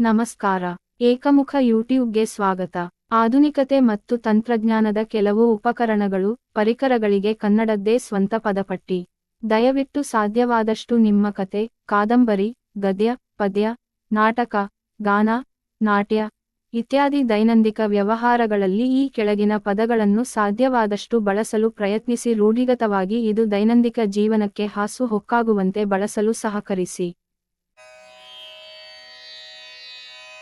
ನಮಸ್ಕಾರ. ಏಕಮುಖ ಯೂಟ್ಯೂಬ್ಗೆ ಸ್ವಾಗತ. ಆಧುನಿಕತೆ ಮತ್ತು ತಂತ್ರಜ್ಞಾನದ ಕೆಲವು ಉಪಕರಣಗಳು, ಪರಿಕರಗಳಿಗೆ ಕನ್ನಡದ್ದೇ ಸ್ವಂತ ಪದಪಟ್ಟಿ. ದಯವಿಟ್ಟು ಸಾಧ್ಯವಾದಷ್ಟು ನಿಮ್ಮ ಕತೆ, ಕಾದಂಬರಿ, ಗದ್ಯ, ಪದ್ಯ, ನಾಟಕ, ಗಾನ, ನಾಟ್ಯ ಇತ್ಯಾದಿ ದೈನಂದಿಕ ವ್ಯವಹಾರಗಳಲ್ಲಿ ಈ ಕೆಳಗಿನ ಪದಗಳನ್ನು ಸಾಧ್ಯವಾದಷ್ಟು ಬಳಸಲು ಪ್ರಯತ್ನಿಸಿ. ರೂಢಿಗತವಾಗಿ ಇದು ದೈನಂದಿಕ ಜೀವನಕ್ಕೆ ಹಾಸು ಹೊಕ್ಕಾಗುವಂತೆ ಬಳಸಲು ಸಹಕರಿಸಿ.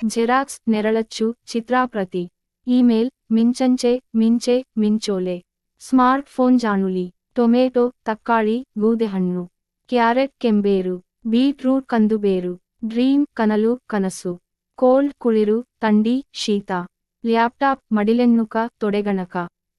ಜೆರಾಕ್ಸ್, ನೆರಳಚ್ಚು, ಚಿತ್ರಾಪ್ರತಿ. ಇಮೇಲ್, ಮಿಂಚಂಚೆ, ಮಿಂಚೆ, ಮಿಂಚೋಲೆ. ಸ್ಮಾರ್ಟ್ಫೋನ್ ಜಾಣುಲಿ. ಟೊಮೆಟೊ, ತಕ್ಕಾಳಿ, ಗೂದೆಹಣ್ಣು. ಕ್ಯಾರೆಟ್, ಕೆಂಬೇರು. ಬೀಟ್ರೂಟ್, ಕಂದುಬೇರು. ಡ್ರೀಮ್, ಕನಲು, ಕನಸು. ಕೋಲ್ಡ್ ಕುಳಿರು, ತಂಡಿ, ಶೀತ. ಲ್ಯಾಪ್ಟಾಪ್, ಮಡಿಲೆನ್ನುಕ, ತೊಡೆಗಣಕ.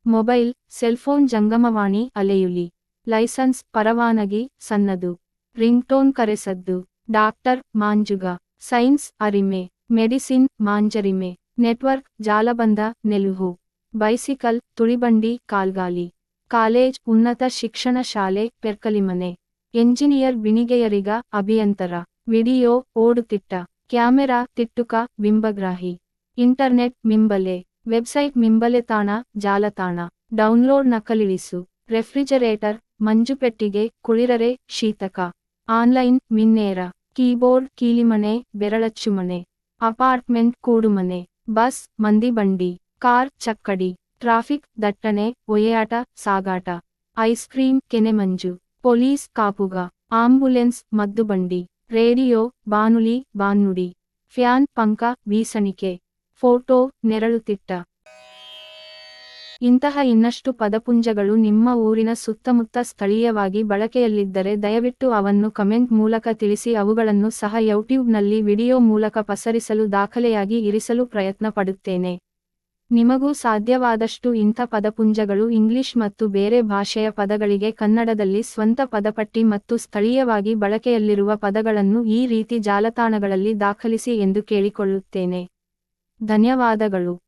ಮೊಬೈಲ್, ಸೆಲ್ಫೋನ್ ಜಂಗಮವಾಣಿ, ಅಲೆಯುಲಿ. ಲೈಸನ್ಸ್, ಪರವಾನಗಿ, ಸನ್ನದು. ರಿಂಗ್ಟೋನ್ ಕರೆಸದ್ದು. ಡಾಕ್ಟರ್, ಮಾಂಜುಗ. ಸೈನ್ಸ್, ಅರಿಮೆ. ಮೆಡಿಸಿನ್, ಮಾಂಜರಿಮೆ. ನೆಟ್ವರ್ಕ್, ಜಾಲಬಂಧ, ನೆಲುಹು. ಬೈಸಿಕಲ್, ತುಳಿಬಂಡಿ, ಕಾಲ್ಗಾಲಿ. ಕಾಲೇಜ್, ಉನ್ನತ ಶಿಕ್ಷಣ ಶಾಲೆ, ಪೆರ್ಕಲಿಮನೆ. ಎಂಜಿನಿಯರ್ ಬಿಣಿಗೆಯರಿಗ ಅಭಿಯಂತರ. ವಿಡಿಯೋ, ಓಡುತಿಟ್ಟ. ಕ್ಯಾಮೆರಾ, ತಿಟ್ಟುಕ, ಬಿಂಬಗ್ರಾಹಿ. ಇಂಟರ್ನೆಟ್, ಮಿಂಬಲೆ. ವೆಬ್ಸೈಟ್, ಮಿಂಬಲೆ ತಾಣ, ಜಾಲತಾಣ. ಡೌನ್ಲೋಡ್, ನಕಲಿಳಿಸು. ರೆಫ್ರಿಜರೇಟರ್, ಮಂಜುಪೆಟ್ಟಿಗೆ, ಕುಳಿರರೆ, ಶೀತಕ. ಆನ್ಲೈನ್, ಮಿನ್ನೇರ. ಕೀಬೋರ್ಡ್, ಕೀಲಿಮನೆ, ಬೆರಳಚ್ಚುಮನೆ. ಅಪಾರ್ಟ್ಮೆಂಟ್, ಕೂಡುಮನೆ. ಬಸ್ ಮಂದಿ ಬಂಡಿ ಕಾರ್, ಚಕ್ಕಡಿ. ಟ್ರಾಫಿಕ್, ದಟ್ಟಣೆ, ಒಯ್ಯಾಟ, ಸಾಗಾಟ. ಐಸ್ ಕ್ರೀಂ, ಕೆನೆಮಂಜು. ಪೊಲೀಸ್, ಕಾಪುಗ. ಆಂಬುಲೆನ್ಸ್, ಮದ್ದುಬಂಡಿ. ರೇಡಿಯೋ, ಬಾನುಲಿ, ಬಾನುಡಿ. ಫ್ಯಾನ್, ಪಂಕ, ಬೀಸಣಿಕೆ. ಫೋಟೋ ನೆರಳುತಿಟ್ಟ ಇಂತಹ ಇನ್ನಷ್ಟು ಪದಪುಂಜಗಳು ನಿಮ್ಮ ಊರಿನ ಸುತ್ತಮುತ್ತ ಸ್ಥಳೀಯವಾಗಿ ಬಳಕೆಯಲ್ಲಿದ್ದರೆ ದಯವಿಟ್ಟು ಅವನ್ನು ಕಮೆಂಟ್ ಮೂಲಕ ತಿಳಿಸಿ ಅವುಗಳನ್ನು ಸಹ ಯೂಟ್ಯೂಬ್ನಲ್ಲಿ ವಿಡಿಯೋ ಮೂಲಕ ಪಸರಿಸಲು ದಾಖಲೆಯಾಗಿ ಇರಿಸಲು ಪ್ರಯತ್ನ ಪಡುತ್ತೇನೆ ನಿಮಗೂ ಸಾಧ್ಯವಾದಷ್ಟು ಇಂಥ ಪದಪುಂಜಗಳು ಇಂಗ್ಲಿಷ್ ಮತ್ತು ಬೇರೆ ಭಾಷೆಯ ಪದಗಳಿಗೆ ಕನ್ನಡದಲ್ಲಿ ಸ್ವಂತ ಪದಪಟ್ಟಿ ಮತ್ತು ಸ್ಥಳೀಯವಾಗಿ ಬಳಕೆಯಲ್ಲಿರುವ ಪದಗಳನ್ನು ಈ ರೀತಿ ಜಾಲತಾಣಗಳಲ್ಲಿ ದಾಖಲಿಸಿ ಎಂದು ಕೇಳಿಕೊಳ್ಳುತ್ತೇನೆ. ಧನ್ಯವಾದಗಳು.